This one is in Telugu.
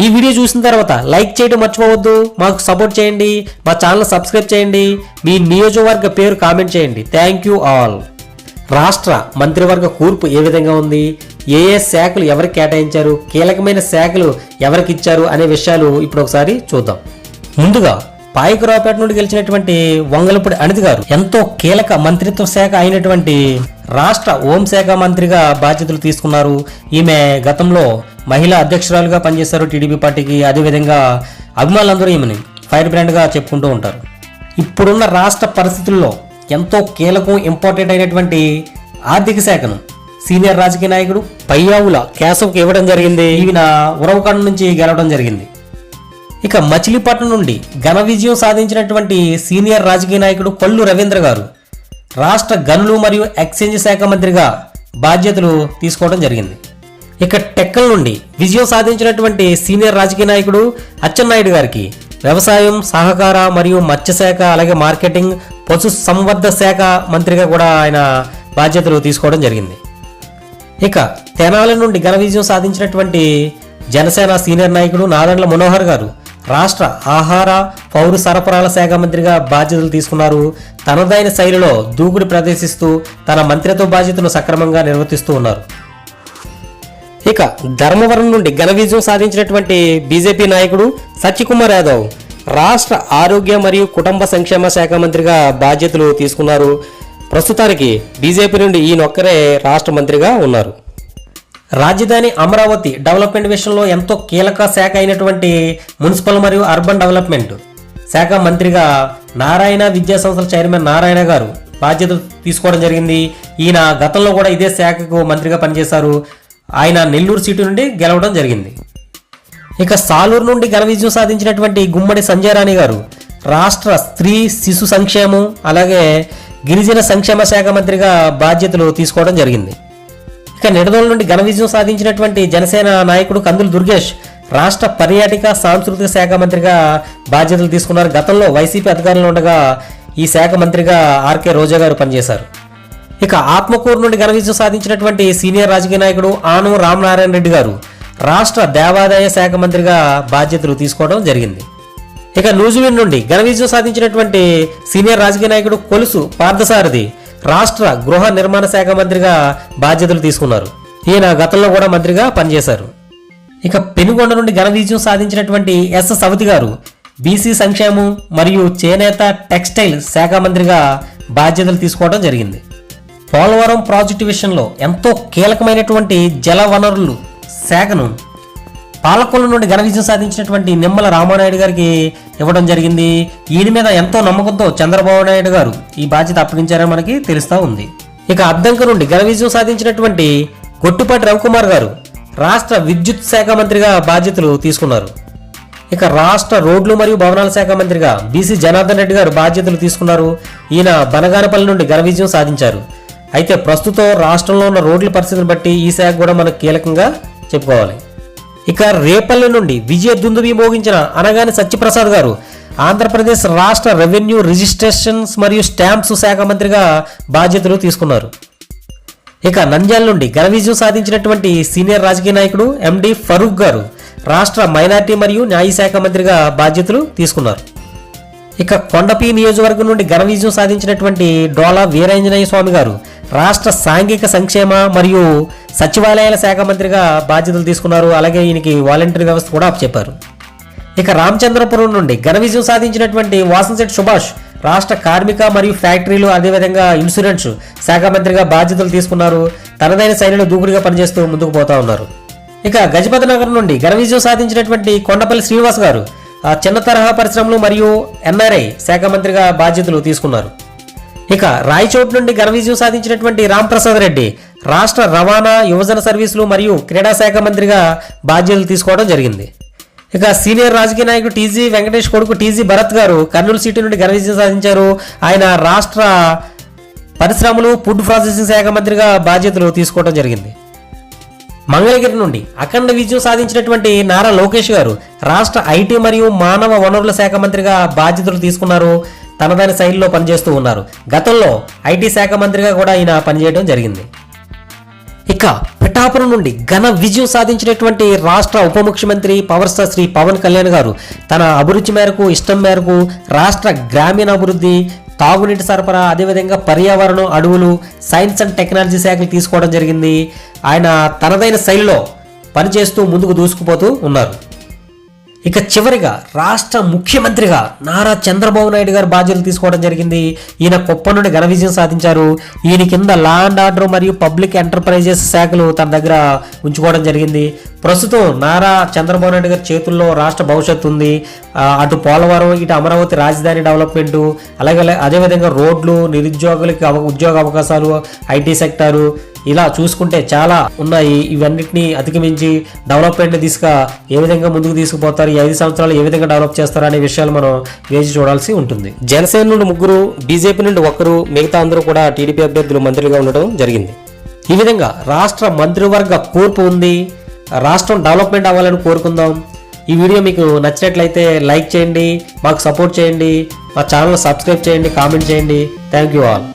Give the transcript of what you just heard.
ఈ వీడియో చూసిన తర్వాత లైక్ చేయడం మర్చిపోవద్దు. మాకు సపోర్ట్ చేయండి. మా ఛానల్ సబ్స్క్రైబ్ చేయండి. మీ నియోజకవర్గ పేరు కామెంట్ చేయండి. థ్యాంక్ యూ ఆల్ రాష్ట్ర మంత్రివర్గ కూర్పు ఏ విధంగా ఉంది? ఏ ఏ శాఖలు ఎవరికి కేటాయించారు? కీలకమైన శాఖలు ఎవరికి ఇచ్చారు అనే విషయాలు ఇప్పుడు ఒకసారి చూద్దాం. ముందుగా పాయకురావుపేట నుండి గెలిచినటువంటి వంగలపూడి అనితి గారు ఎంతో కీలక మంత్రిత్వ శాఖ అయినటువంటి రాష్ట్ర హోంశాఖ మంత్రిగా బాధ్యతలు తీసుకున్నారు. ఈమె గతంలో మహిళా అధ్యక్షురాలుగా పనిచేశారు టీడీపీ పార్టీకి. అదేవిధంగా అభిమానులందరూ ఈమెని ఫైర్ బ్రాండ్గా చెప్పుకుంటూ ఉంటారు. ఇప్పుడున్న రాష్ట్ర పరిస్థితుల్లో ఎంతో కీలకం ఇంపార్టెంట్ అయినటువంటి ఆర్థిక శాఖను సీనియర్ రాజకీయ నాయకుడు పయ్యావుల కేశవ్కి ఇవ్వడం జరిగింది. ఈయన ఉరవకాండ నుంచి గెలవడం జరిగింది. ఇక మచిలీపట్నం నుండి ఘన విజయం సాధించినటువంటి సీనియర్ రాజకీయ నాయకుడు కొల్లు రవీంద్ర గారు రాష్ట్ర గనులు మరియు ఎక్స్చేంజ్ శాఖ మంత్రిగా బాధ్యతలు తీసుకోవడం జరిగింది. ఇక టెక్కల్ నుండి విజయం సాధించినటువంటి సీనియర్ రాజకీయ నాయకుడు అచ్చెన్నాయుడు గారికి వ్యవసాయం సహకార మరియు మత్స్యశాఖ అలాగే మార్కెటింగ్ పశు సంవర్ధ శాఖ మంత్రిగా కూడా ఆయన బాధ్యతలు తీసుకోవడం జరిగింది. ఇక తెనాలి నుండి ఘన విజయం సాధించినటువంటి జనసేన సీనియర్ నాయకుడు నారాయణ మనోహర్ గారు రాష్ట్ర ఆహార పౌర సరఫరాల శాఖ మంత్రిగా బాధ్యతలు తీసుకున్నారు. తనదైన శైలిలో దూకుడు ప్రదర్శిస్తూ తన మంత్రిత్వ బాధ్యతను సక్రమంగా నిర్వర్తిస్తూ ఉన్నారు. ఇక ధర్మవరం నుండి ఘన విజయం సాధించినటువంటి బీజేపీ నాయకుడు సత్యకుమార్ యాదవ్ రాష్ట్ర ఆరోగ్య మరియు కుటుంబ సంక్షేమ శాఖ మంత్రిగా బాధ్యతలు తీసుకున్నారు. ప్రస్తుతానికి బీజేపీ నుండి ఈయనొక్కరే రాష్ట్ర మంత్రిగా ఉన్నారు. రాజధాని అమరావతి డెవలప్మెంట్ విషయంలో ఎంతో కీలక శాఖ అయినటువంటి మున్సిపల్ మరియు అర్బన్ డెవలప్మెంట్ శాఖ మంత్రిగా నారాయణ విద్యా సంస్థల చైర్మన్ నారాయణ గారు బాధ్యత తీసుకోవడం జరిగింది. ఈయన గతంలో కూడా ఇదే శాఖకు మంత్రిగా పనిచేశారు. ఆయన నెల్లూరు సీటు నుండి గెలవడం జరిగింది. ఇక సాలూరు నుండి ఘన విజయం సాధించినటువంటి గుమ్మడి సంజయ్ రాణి గారు రాష్ట్ర స్త్రీ శిశు సంక్షేమం అలాగే గిరిజన సంక్షేమ శాఖ మంత్రిగా బాధ్యతలు తీసుకోవడం జరిగింది. ఇక నిడదోల నుండి ఘన విజయం సాధించినటువంటి జనసేన నాయకుడు కందులు దుర్గేష్ రాష్ట్ర పర్యాటక సాంస్కృతిక శాఖ మంత్రిగా బాధ్యతలు తీసుకున్నారు. గతంలో వైసీపీ అధికారంలో ఉండగా ఈ శాఖ మంత్రిగా ఆర్కే రోజా గారు పనిచేశారు. ఇక ఆత్మకూరు నుండి ఘనవిజయం సాధించినటువంటి సీనియర్ రాజకీయ నాయకుడు ఆనం రామనారాయణ రెడ్డి గారు రాష్ట్ర దేవాదాయ శాఖ మంత్రిగా బాధ్యతలు తీసుకోవడం జరిగింది. ఇక న్యూజిలాండ్ నుండి ఘనవిజయం సాధించినటువంటి సీనియర్ రాజకీయ నాయకుడు కొలుసు పార్థసారథి రాష్ట్ర గృహ నిర్మాణ శాఖ మంత్రిగా బాధ్యతలు తీసుకున్నారు. ఈయన గతంలో కూడా మంత్రిగా పనిచేశారు. ఇక పెనుగొండ నుండి ఘన విజయం సాధించినటువంటి ఎస్ సవతి గారు బీసీ సంక్షేమం మరియు చేనేత టెక్స్టైల్ శాఖ మంత్రిగా బాధ్యతలు తీసుకోవడం జరిగింది. పోలవరం ప్రాజెక్టు విషయంలో ఎంతో కీలకమైనటువంటి జల వనరులు శాఖను పాలకొల్లు నుండి ఘన విజయం సాధించినటువంటి నిమ్మల రామానాయుడు గారికి ఇవ్వడం జరిగింది. ఈయన మీద ఎంతో నమ్మకంతో చంద్రబాబు నాయుడు గారు ఈ బాధ్యత అప్పగించారని మనకి తెలుస్తూ ఉంది. ఇక అద్దంక నుండి ఘన విజయం సాధించినటువంటి గొట్టుపాటి రవికుమార్ గారు రాష్ట్ర విద్యుత్ శాఖ మంత్రిగా బాధ్యతలు తీసుకున్నారు. ఇక రాష్ట్ర రోడ్లు మరియు భవనాల శాఖ మంత్రిగా బీసీ జనార్దన్ రెడ్డి గారు బాధ్యతలు తీసుకున్నారు. ఈయన బనగానపల్లి నుండి ఘన విజయం సాధించారు. అయితే ప్రస్తుతం రాష్ట్రంలో ఉన్న రోడ్ల పరిస్థితిని బట్టి ఈ శాఖ కూడా మనకు కీలకంగా చెప్పుకోవాలి. ఇక రేపల్లి నుండి విజయ దుందుబి మోగించిన అనగాని సత్యప్రసాద్ గారు ఆంధ్రప్రదేశ్ రాష్ట్ర రెవెన్యూ రిజిస్ట్రేషన్స్ మరియు స్టాంప్స్ శాఖ మంత్రిగా బాధ్యతలు తీసుకున్నారు. ఇక నంద్యాల నుండి ఘన విజయం సాధించినటువంటి సీనియర్ రాజకీయ నాయకుడు ఎండి ఫరూక్ గారు రాష్ట్ర మైనార్టీ మరియు న్యాయ శాఖ మంత్రిగా బాధ్యతలు తీసుకున్నారు. ఇక కొండపి నియోజకవర్గం నుండి ఘన విజయం సాధించినటువంటి డోలా వీరాంజనేయ స్వామి గారు రాష్ట్ర సాంఘిక సంక్షేమ మరియు సచివాలయాల శాఖ మంత్రిగా బాధ్యతలు తీసుకున్నారు. అలాగే ఈయనకి వాలంటీర్ వ్యవస్థ కూడా చెప్పారు ఇక రామచంద్రపురం నుండి ఘన విజయం సాధించినటువంటి వాసంశెట్టి సుభాష్ రాష్ట్ర కార్మిక మరియు ఫ్యాక్టరీలు అదేవిధంగా ఇన్సూరెన్స్ శాఖ మంత్రిగా బాధ్యతలు తీసుకున్నారు. తనదైన శైలిలో దూకుడుగా పనిచేస్తూ ముందుకు పోతా ఉన్నారు. ఇక గజపతి నగర్ నుండి ఘన విజయం సాధించినటువంటి కొండపల్లి శ్రీనివాస్ గారు ఆ చిన్న తరహా పరిశ్రమలు మరియు ఎన్ఆర్ఐ శాఖ మంత్రిగా బాధ్యతలు తీసుకున్నారు. ఇక రాయచోట్ నుండి ఘన విజయం సాధించినటువంటి రాంప్రసాద్ రెడ్డి రాష్ట్ర రవాణా యువజన సర్వీసులు మరియు క్రీడా శాఖ మంత్రిగా బాధ్యతలు తీసుకోవడం జరిగింది. ఇక సీనియర్ రాజకీయ నాయకుడు టీజీ వెంకటేష్ కొడుకు టీజీ భరత్ గారు కర్నూలు సిటీ నుండి ఘన విజయం సాధించారు. ఆయన రాష్ట్ర పరిశ్రమలు ఫుడ్ ప్రాసెసింగ్ శాఖ మంత్రిగా బాధ్యతలు తీసుకోవడం జరిగింది. మంగళగిరి నుండి అఖండ విజయం సాధించినటువంటి నారా లోకేష్ గారు రాష్ట్ర ఐటీ మరియు మానవ వనరుల శాఖ మంత్రిగా బాధ్యతలు తీసుకున్నారు. తనదైన శైలిలో పనిచేస్తూ ఉన్నారు. గతంలో ఐటీ శాఖ మంత్రిగా కూడా ఈయన పనిచేయడం జరిగింది. ఇక పిఠాపురం నుండి ఘన విజయం సాధించినటువంటి రాష్ట్ర ఉప ముఖ్యమంత్రి పవర్ స్టార్ శ్రీ పవన్ కళ్యాణ్ గారు తన అభిరుచి మేరకు ఇష్టం మేరకు రాష్ట్ర గ్రామీణ అభివృద్ధి తాగునీటి సరఫరా అదేవిధంగా పర్యావరణం అడవులు సైన్స్ అండ్ టెక్నాలజీ శాఖలు తీసుకోవడం జరిగింది. ఆయన తనదైన శైలిలో పనిచేస్తూ ముందుకు దూసుకుపోతూ ఉన్నారు. ఇక చివరిగా రాష్ట్ర ముఖ్యమంత్రిగా నారా చంద్రబాబు నాయుడు గారు బాధ్యతలు తీసుకోవడం జరిగింది. ఈయన కుప్ప నుండి ఘన విజయం సాధించారు. ఈయన కింద లా అండ్ ఆర్డర్ మరియు పబ్లిక్ ఎంటర్ప్రైజెస్ శాఖలు తన దగ్గర ఉంచుకోవడం జరిగింది. ప్రస్తుతం నారా చంద్రబాబు నాయుడు గారి చేతుల్లో రాష్ట్ర భవిష్యత్తు ఉంది. అటు పోలవరం ఇటు అమరావతి రాజధాని డెవలప్మెంట్ అలాగే అదేవిధంగా రోడ్లు నిరుద్యోగులకి అవ- ఉద్యోగ అవకాశాలు ఐటీ సెక్టారు ఇలా చూసుకుంటే చాలా ఉన్నాయి. ఇవన్నిటిని అధిగమించి డెవలప్మెంట్ దిశగా ఏ విధంగా ముందుకు తీసుకుపోతారు ఈ ఐదు సంవత్సరాలు ఏ విధంగా డెవలప్ చేస్తారు అనే విషయాలు మనం వేచి చూడాల్సి ఉంటుంది. జనసేన నుండి ముగ్గురు బీజేపీ నుండి ఒకరు మిగతా అందరూ కూడా టీడీపీ అభ్యర్థులు మంత్రులుగా ఉండడం జరిగింది. ఈ విధంగా రాష్ట్ర మంత్రివర్గ కూర్పు ఉంది. రాష్ట్రం డెవలప్మెంట్ అవ్వాలని కోరుకుందాం. ఈ వీడియో మీకు నచ్చినట్లయితే లైక్ చేయండి మాకు సపోర్ట్ చేయండి మా ఛానల్ సబ్స్క్రైబ్ చేయండి కామెంట్ చేయండి. Thank you all.